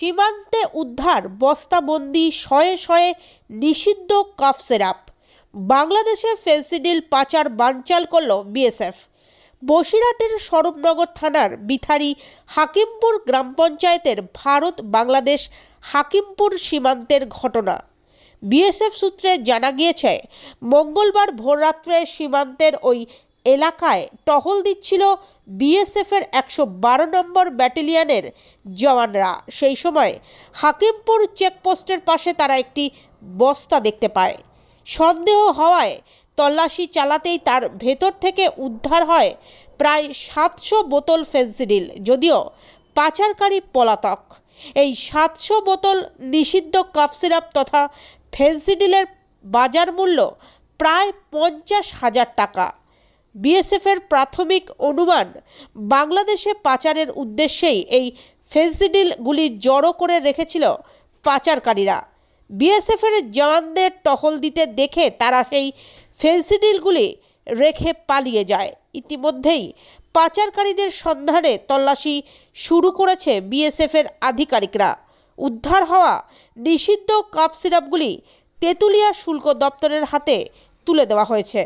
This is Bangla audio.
সীমান্তে উদ্ধার বস্তাবন্দি শয়ে শয়ে নিষিদ্ধ কাফ সিরাপ। বাংলাদেশে ফেন্সিডিল পাচার বানচাল করল বিএসএফ। বসিরহাটের স্বরূপনগর থানার বিথারি হাকিমপুর গ্রাম পঞ্চায়েতের ভারত বাংলাদেশ হাকিমপুর সীমান্তের ঘটনা। বিএসএফ সূত্রে জানা গিয়েছে, মঙ্গলবার ভোররাত্রে সীমান্তের ওই এলাকায় টহল দিচ্ছিল বিএসএফের একশো বারো নম্বর ব্যাটালিয়নের জওয়ানরা। সেই সময় হাকিমপুর চেকপোস্টের পাশে তারা একটি বস্তা দেখতে পায়। সন্দেহ হওয়ায় তল্লাশি চালাতেই তার ভেতর থেকে উদ্ধার হয় প্রায় সাতশো বোতল ফেন্সিডিল, যদিও পাচারকারী পলাতক। এই সাতশো বোতল নিষিদ্ধ কাপ সিরাপ তথা ফেন্সিডিলের বাজার মূল্য প্রায় পঞ্চাশ হাজার টাকা। বিএসএফের প্রাথমিক অনুমান, বাংলাদেশে পাচারের উদ্দেশ্যেই এই ফেন্সিডিলগুলি জড়ো করে রেখেছিল পাচারকারীরা। বিএসএফের জওয়ানদের টহল দিতে দেখে তারা সেই ফেন্সিডিলগুলি রেখে পালিয়ে যায়। ইতিমধ্যেই পাচারকারীদের সন্ধানে তল্লাশি শুরু করেছে বিএসএফের আধিকারিকরা। উদ্ধার হওয়া নিষিদ্ধ কাপ সিরাপগুলি তেঁতুলিয়া শুল্ক দপ্তরের হাতে তুলে দেওয়া হয়েছে।